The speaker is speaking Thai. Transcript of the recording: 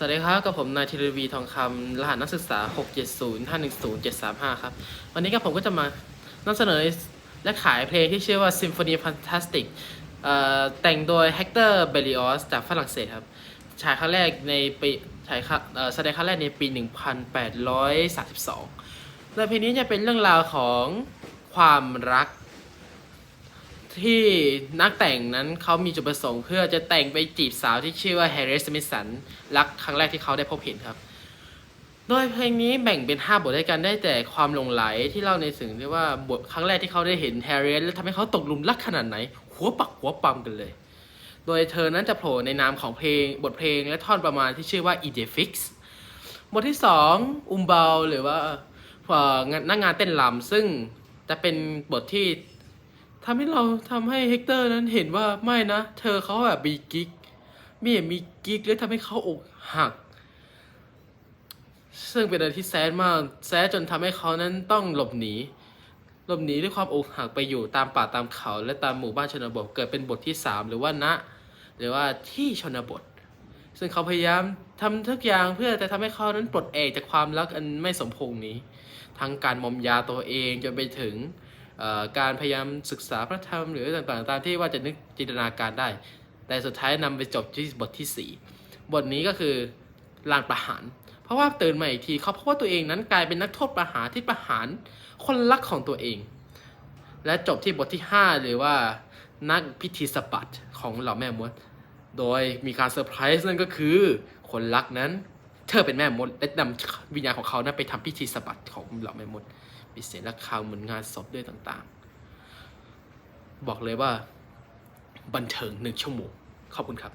สวัสดีครับกับผมนายธีรวีทองคำรหัสนักศึกษา 670510735 ครับ วันนี้กับผมก็จะมานำเสนอและขายเพลงที่ชื่อว่า Symphony Fantastic เอ่อแต่งโดย Hector Berlioz จากฝรั่งเศสครับ ฉายครั้งแรกในปีฉายครั้งเอ่อแสดงครั้งแรกในปี 1832 โดยเพลงนี้จะเป็นเรื่องราวของความรัก ที่นักแต่งนั้นเขามีจุดประสงค์เพื่อจะแต่งไปจีบสาวที่ชื่อว่าแฮร์รี่สมิสันรักครั้งแรกที่เขาได้พบเห็นครับ โดยเพลงนี้แบ่งเป็น 5 บทด้วยกันได้แต่ความหลงไหลที่เล่าในถึงที่ว่าบทครั้งแรกที่เขาได้เห็นแฮร์รี่แล้วทำให้เขาตกหลุมรักขนาดไหน หัวปักหัวปั๊มกันเลย โดยเธอนั้นจะโผล่ในนามของเพลงบทเพลงและท่อนประมาณที่ชื่อว่า e d e fix บทที่2อุมเบาหรือว่างานนักงานเต้นรำซึ่งจะเป็นบทที่ ทำให้เราทำให้เฮกเตอร์นั้นเห็นว่าไม่นะ เธอเขาแบบมีกิ๊กมีมีกิ๊กแล้วทำให้เขาอกหัก ซึ่งเป็นอะไรที่แซดมาก แซดจนทำให้เขานั้นต้องหลบหนีหลบหนีด้วยความอกหักไปอยู่ตามป่าตามเขา และตามหมู่บ้านชนบทเกิดเป็นบทที่สามหรือว่าณหรือว่าที่ชนบท ซึ่งเขาพยายามทำทุกอย่างเพื่อจะทำให้เขานั้นปลดเอกจากความรักอันไม่สมพงนี้ ทั้งการมอมยาตัวเองจนไปถึง การพยายามศึกษาพระธรรมหรือต่างๆตามที่ว่าจะนึกจินตนาการได้ แต่สุดท้ายนำไปจบที่บทที่ 4 บทนี้ก็คือลานประหาร เพราะว่าตื่นมาอีกทีเขาพบว่าตัวเองนั้นกลายเป็นนักโทษประหารที่ประหารคนรักของตัวเอง และจบที่บทที่ 5 หรือว่านักพิธีสะบัดของเหล่าแม่มด โดยมีการเซอร์ไพรส์นั่นก็คือคนรักนั้น เธอเป็นแม่มดและนำวิญญาณของเขานั้นไปทำพิธีสะบัดของเหล่าแม่มด มีเสียงระฆังเหมือนงานศพด้วยต่างๆ บอกเลยว่าบันเทิงหนึ่งชั่วโมงขอบคุณครับ